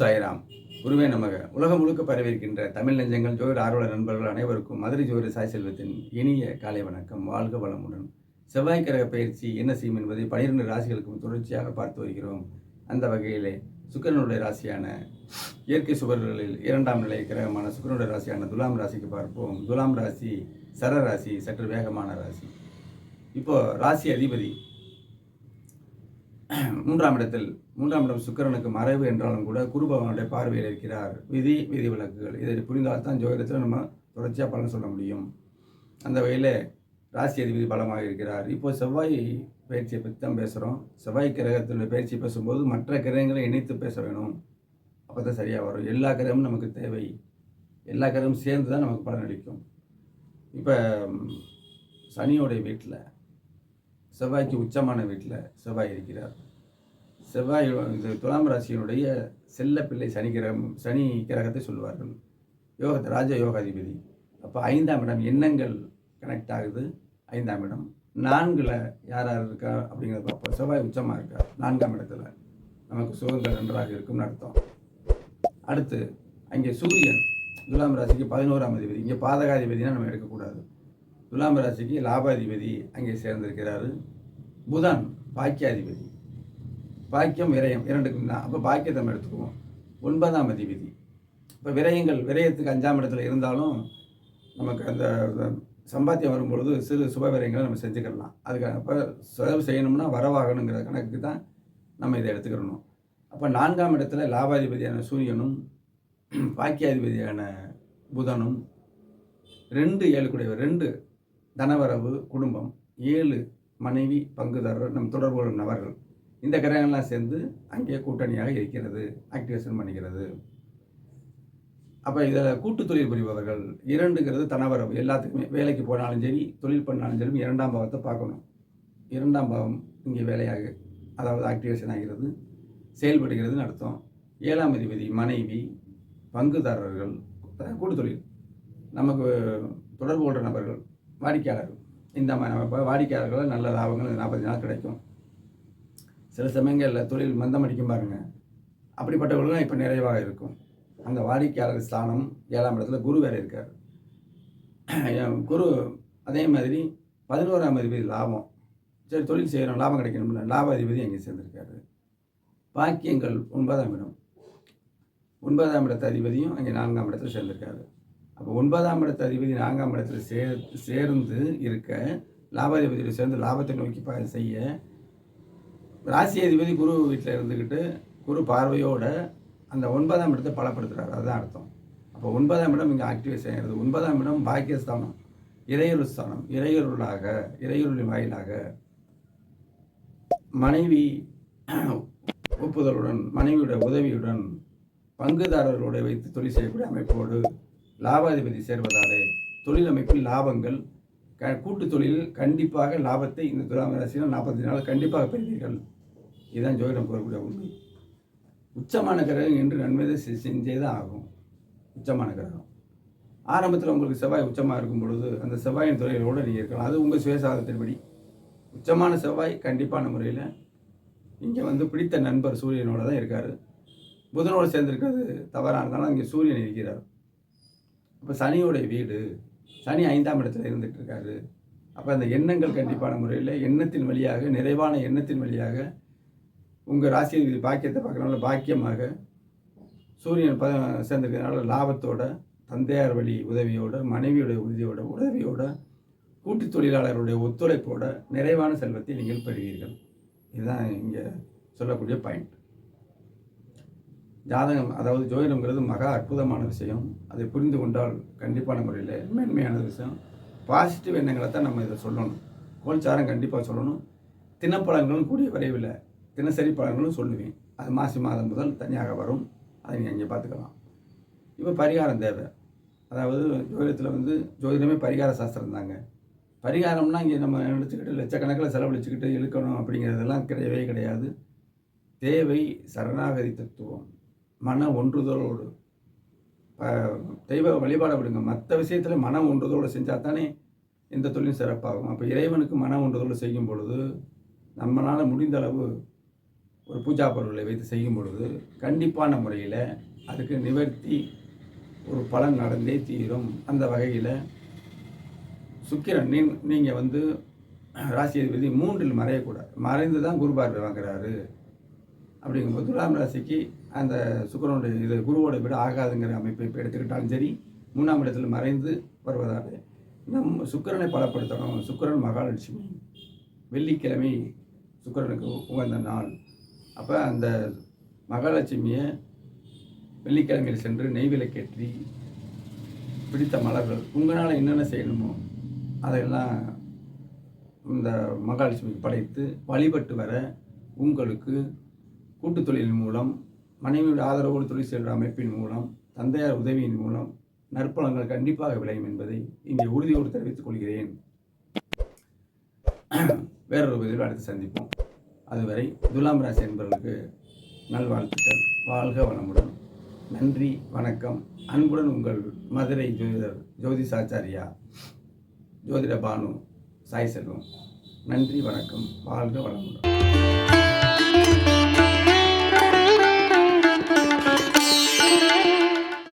சாய்ராம். குருவே நமக. உலகம் முழுக்க பரவியிருக்கின்ற தமிழ் நெஞ்சங்கள் ஜோதிட ஆர்வலர் நண்பர்கள் அனைவருக்கும் மதுரை ஜோதிட சாய் செல்வத்தின் இனிய காலை வணக்கம். வாழ்க வளமுடன். செவ்வாய் கிரக பயிற்சி என்ன செய்யும் என்பதை பனிரெண்டு ராசிகளுக்கும் தொடர்ச்சியாக பார்த்து வருகிறோம். அந்த வகையிலே சுக்கரனுடைய ராசியான இயற்கை சுவர்களில் இரண்டாம் நிலை கிரகமான சுக்கரனுடைய ராசியான துலாம் ராசிக்கு பார்ப்போம். துலாம் ராசி சர ராசி சற்று வேகமான ராசி. இப்போ ராசி அதிபதி மூன்றாம் இடத்தில் மூன்றாம் இடம் சுக்கரனுக்கு மறைவு என்றாலும் கூட குரு பகவானுடைய பார்வையில் இருக்கிறார். விதி விதி விலக்குகள். இதை புரிந்தால் தான் ஜோதிடத்தில் நம்ம தொடர்ச்சியாக பலன் சொல்ல முடியும். அந்த வகையில் ராசி அதிபதி பலமாக இருக்கிறார். இப்போ செவ்வாய் பயிற்சியை பற்றி தான் பேசுகிறோம் செவ்வாய் கிரகத்தினுடைய பயிற்சி பேசும்போது மற்ற கிரகங்களை இணைத்து பேச வேணும். அப்போ தான் சரியாக வரும். எல்லா கிரகமும் நமக்கு தேவை. எல்லா கிரகமும் சேர்ந்து தான் நமக்கு பலனளிக்கும். இப்போ சனியோடைய வீட்டில் செவ்வாய்க்கு உச்சமான வீட்டில் செவ்வாய் இருக்கிறார். செவ்வாய் இது துலாம் ராசியினுடைய செல்ல பிள்ளை சனி கிரகம் சனி கிரகத்தை சொல்லுவார்கள் யோகத்தை ராஜ யோகாதிபதி. அப்போ ஐந்தாம் இடம் எண்ணங்கள் கனெக்ட் ஆகுது. ஐந்தாம் இடம் நான்கில் யார் யார் இருக்கா அப்படிங்கிறத பார்ப்போம். செவ்வாய் உச்சமாக இருக்கார். நான்காம் இடத்துல நமக்கு சுகங்கள் நன்றாக இருக்கும்னு அர்த்தம். அடுத்து அங்கே சூரியன் துலாம் ராசிக்கு பதினோராம் அதிபதி. இங்கே பாதகாதிபதினா நம்ம எடுக்கக்கூடாது. துலாம் ராசிக்கு லாபாதிபதி அங்கே சேர்ந்திருக்கிறார். புதன் பாக்கியாதிபதி. பாக்கியம் விரயம் இரண்டுக்கும் தான். அப்போ பாக்கியத்தை நம்ம எடுத்துக்குவோம். ஒன்பதாம் அதிபதி. இப்போ விரயங்கள் விரயத்துக்கு அஞ்சாம் இடத்துல இருந்தாலும் நமக்கு அந்த சம்பாத்தியம் வரும்பொழுது சிறு சுப விரயங்களை நம்ம செஞ்சுக்கிடலாம் அதுக்கு அப்போ செலவு செய்யணும்னா வரவாகணுங்கிற கணக்கு தான் நம்ம இதை எடுத்துக்கிறணும். அப்போ நான்காம் இடத்துல லாபாதிபதியான சூரியனும் பாக்கியாதிபதியான புதனும் ரெண்டு ஏழு கூடியவர் ரெண்டு தனவரவு குடும்பம் ஏழு மனைவி பங்குதாரர் நம் தொடர்பு கொள்ளும் நபர்கள். இந்த கிரகங்கள்லாம் சேர்ந்து அங்கே கூட்டணியாக இருக்கிறது ஆக்டிவேஷன் பண்ணிக்கிறது. அப்போ இதில் கூட்டு தொழில் புரிபவர்கள் இரண்டுங்கிறது தனவரவு. எல்லாத்துக்குமே வேலைக்கு போனாலும் சரி தொழில் பண்ணாலும் சரி இரண்டாம் பாவத்தை பார்க்கணும். இரண்டாம் பாவம் இங்கே வேலையாக அதாவது ஆக்டிவேஷன் ஆகிறது. செயல்படுகிறதுன்னு அர்த்தம். ஏழாம் அதிபதி மனைவி பங்குதாரர்கள் கூட்டு தொழில். நமக்கு தொடர்பு கொள்கிற நபர்கள் வாடிக்கையாளர் இந்த மாதிரி நம்ம இப்போ வாடிக்கையாளர்கள் நல்ல லாபங்கள் நாற்பது நாள் கிடைக்கும். சில சமயங்களில் தொழில் மந்தம் அடிக்கும் பாருங்கள் அப்படிப்பட்டவர்களும் இப்போ நிறைவாக இருக்கும். அந்த வாடிக்கையாளர் ஸ்தானம் ஏழாம் இடத்துல குரு வேறு இருக்கார். குரு அதே மாதிரி பதினோராம் அதிபதி லாபம். சரி தொழில் செய்கிறோம் லாபம் கிடைக்கணும்ல லாப அதிபதி எங்கே சேர்ந்திருக்காரு. பாக்கியங்கள் ஒன்பதாம் இடம். ஒன்பதாம் இடத்து அதிபதியும் அங்கே நான்காம் இடத்துல சேர்ந்திருக்காரு. அப்போ ஒன்பதாம் இடத்து அதிபதி நான்காம் இடத்துல சே சேர்ந்து இருக்க லாபாதிபதியோட சேர்ந்து லாபத்தை நோக்கி ப செய்ய ராசி அதிபதி குரு வீட்டில் இருந்துக்கிட்டு குரு பார்வையோட அந்த ஒன்பதாம் இடத்தை பலப்படுத்துகிறார் அதுதான் அர்த்தம். அப்போ ஒன்பதாம் இடம் இங்கே ஆக்டிவேட் செய்கிறது ஒன்பதாம் இடம் பாக்கியஸ்தானம். இறையருள் ஸ்தானம். இறையருளாக இறையருளின் வாயிலாக மனைவி ஒப்புதலுடன் மனைவியுடைய உதவியுடன் பங்குதாரர்களோடு வைத்து தொழில் செய்யக்கூடிய அமைப்போடு லாபாதிபதி சேர்வதாலே தொழில் அமைப்பில் லாபங்கள் க கூட்டு தொழிலில் கண்டிப்பாக லாபத்தை இந்த துலாம் ராசியில் நாற்பத்தஞ்சு நாள் கண்டிப்பாக பெறுவீர்கள். இதுதான் ஜோதிடம் கூறக்கூடிய உண்மை. உச்சமான கிரகம் என்று நன்மையை செ- செஞ்சே தான் ஆகும். உச்சமான கிரகம். ஆரம்பத்தில் உங்களுக்கு செவ்வாய் உச்சமாக இருக்கும் பொழுது அந்த செவ்வாயின் துறையிலோடு நீங்கள் இருக்கலாம். அது உங்கள் சுயசாதத்தின்படி. உச்சமான செவ்வாய் கண்டிப்பான முறையில் இங்கே வந்து பிடித்த நண்பர் சூரியனோட தான் இருக்கார். புதனோடு சேர்ந்துருக்கிறது தவறாக இருந்தாலும் இங்கே சூரியன் இருக்கிறார். அப்போ சனியோடைய வீடு சனி ஐந்தாம் இடத்துல இருந்துட்டு இருக்காரு அப்போ அந்த எண்ணங்கள் கண்டிப்பான முறையில் எண்ணத்தின் வழியாக நிறைவான எண்ணத்தின் வழியாக உங்கள் ராசி பாக்கியத்தை பார்க்குறனால பாக்கியமாக சூரியன் ப சேர்ந்துருக்கிறதுனால லாபத்தோட தந்தையார் வழி உதவியோட மனைவியுடைய உதவியோட உதவியோட கூட்டு தொழிலாளருடைய ஒத்துழைப்போட நிறைவான செல்வத்தை நீங்கள் பெறுவீர்கள். இதுதான் இங்கே சொல்லக்கூடிய பாயிண்ட் ஜாதகம் அதாவது ஜோதிடம்ங்கிறது மகா அற்புதமான விஷயம். அதை புரிந்து கொண்டால் கண்டிப்பான முறையில் மேன்மையான விஷயம். பாசிட்டிவ் எண்ணங்களை தான் நம்ம இதை சொல்லணும். கோல்சாரம் கண்டிப்பாக சொல்லணும். தினப்பழங்களும் கூடிய விரைவில் தினசரி பலன்களும் சொல்லுவேன். அது மாசி மாதம் முதல் தனியாக வரும். அதை நீங்கள் இங்கே பார்த்துக்கலாம். இப்போ பரிகாரம் தேவை. அதாவது ஜோதிடத்தில் வந்து ஜோதிடமே பரிகார சாஸ்திரம் தாங்க. பரிகாரம்னா இங்கே நம்ம நினச்சிக்கிட்டு லட்சக்கணக்கில் செலவழிச்சுக்கிட்டு இழுக்கணும் அப்படிங்கிறதெல்லாம் கிடையவே கிடையாது. தேவை சரணாகதி தத்துவம். மன ஒன்றுதலோடு ப- தெய்வ வழிபாட விடுங்க மற்ற விஷயத்தில் மன ஒன்றுதலோடு செஞ்சால் தானே எந்த தொழிலும் சிறப்பாகும். அப்போ இறைவனுக்கு மன ஒன்றுதலோடு செய்யும் பொழுது நம்மளால் முடிந்த அளவு ஒரு பூஜா பொருளை வைத்து செய்யும் பொழுது கண்டிப்பான முறையில் அதுக்கு நிவர்த்தி ஒரு பலன் நடந்தே தீரும். அந்த வகையில் சுக்கிரன் நீ நீங்கள் வந்து ராசி அதிபதி மூன்றில் மறையக்கூடாது. மறைந்து தான் குருபார்வை வாங்குறாரு. அப்படிங்கும்போது துலாம் ராசிக்கு அந்த சுக்கரனுடைய இது குருவோட விட ஆகாதுங்கிற அமைப்பை இப்போ எடுத்துக்கிட்டாலும் சரி மூணாம் இடத்தில் மறைந்து வருவதால் நம் சுக்கிரனை பலப்படுத்தணும். சுக்கிரன் மகாலட்சுமி. வெள்ளிக்கிழமை சுக்கிரனுக்கு உகந்த நாள். அப்போ அந்த மகாலட்சுமியை வெள்ளிக்கிழமையில் சென்று நெய் விளக்கேற்றி பிடித்த மலர்கள் உங்களால் என்னென்ன செய்யணுமோ அதையெல்லாம் இந்த மகாலட்சுமிக்கு படைத்து வழிபட்டு வர உங்களுக்கு கூட்டுத் தொழிலின் மூலம் மனைவியோட ஆதரவோடு தொழில் செல்கிற அமைப்பின் மூலம் தந்தையார் உதவியின் மூலம் நற்பலங்கள் கண்டிப்பாக விளையும் என்பதை இங்கே உறுதியோடு தெரிவித்துக் கொள்கிறேன். வேறொரு பதிவில் அடுத்து சந்திப்போம். அதுவரை துலாம் ராசி என்பவர்களுக்கு நல்வாழ்த்துக்கள். வாழ்க வளமுடன். நன்றி வணக்கம். அன்புடன் உங்கள் மதுரை ஜோதிடர் ஜோதிஷாச்சாரியா ஜோதிட பானு சாய் செல்வம். நன்றி வணக்கம். வாழ்க வளமுடன்.